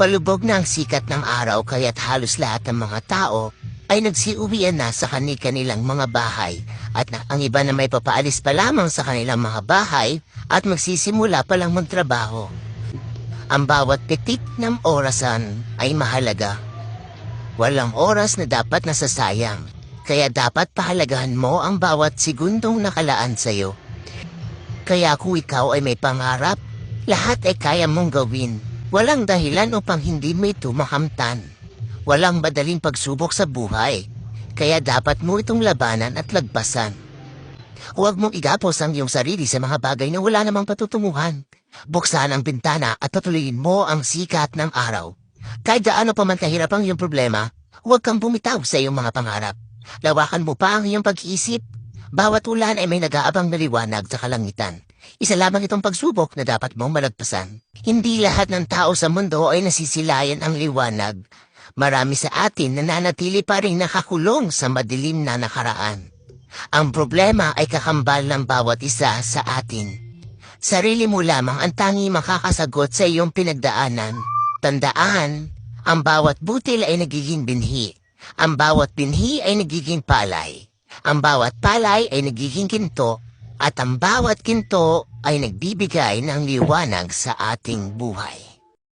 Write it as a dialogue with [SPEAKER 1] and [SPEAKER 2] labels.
[SPEAKER 1] Palubog na ang sikat ng araw kaya't halos lahat ng mga tao ay nagsiuwian na sa kani-kanilang mga bahay at na, ang iba na may papaalis pa lamang sa kanilang mga bahay at magsisimula pa lang magtrabaho. Ang bawat pitik ng orasan ay mahalaga. Walang oras na dapat nasasayang, kaya dapat pahalagahan mo ang bawat segundong nakalaan sa'yo. Kaya kung ikaw ay may pangarap, lahat ay kaya mong gawin. Walang dahilan upang hindi mo ito makamtan. Walang madaling pagsubok sa buhay, kaya dapat mo itong labanan at lagpasan. Huwag mong igapos ang iyong sarili sa mga bagay na wala namang patutunguhan. Buksan ang bintana at patuloyin mo ang sikat ng araw. Kahit gaano pa man kahirap ang iyong problema, huwag kang bumitaw sa iyong mga pangarap. Lawakan mo pa ang iyong pag-iisip. Bawat ulan ay may nag-aabang na liwanag sa kalangitan. Isa lamang itong pagsubok na dapat mong malagpasan. Hindi lahat ng tao sa mundo ay nasisilayan ang liwanag. Marami sa atin nananatili pa rin nakakulong sa madilim na nakaraan. Ang problema ay kakambal ng bawat isa sa atin. Sarili mo lamang ang tangi makakasagot sa iyong pinagdaanan. Tandaan, ang bawat butil ay nagiging binhi. Ang bawat binhi ay nagiging palay. Ang bawat palay ay nagiging kinto. At ang bawat kinto ay nagbibigay ng liwanag sa ating buhay.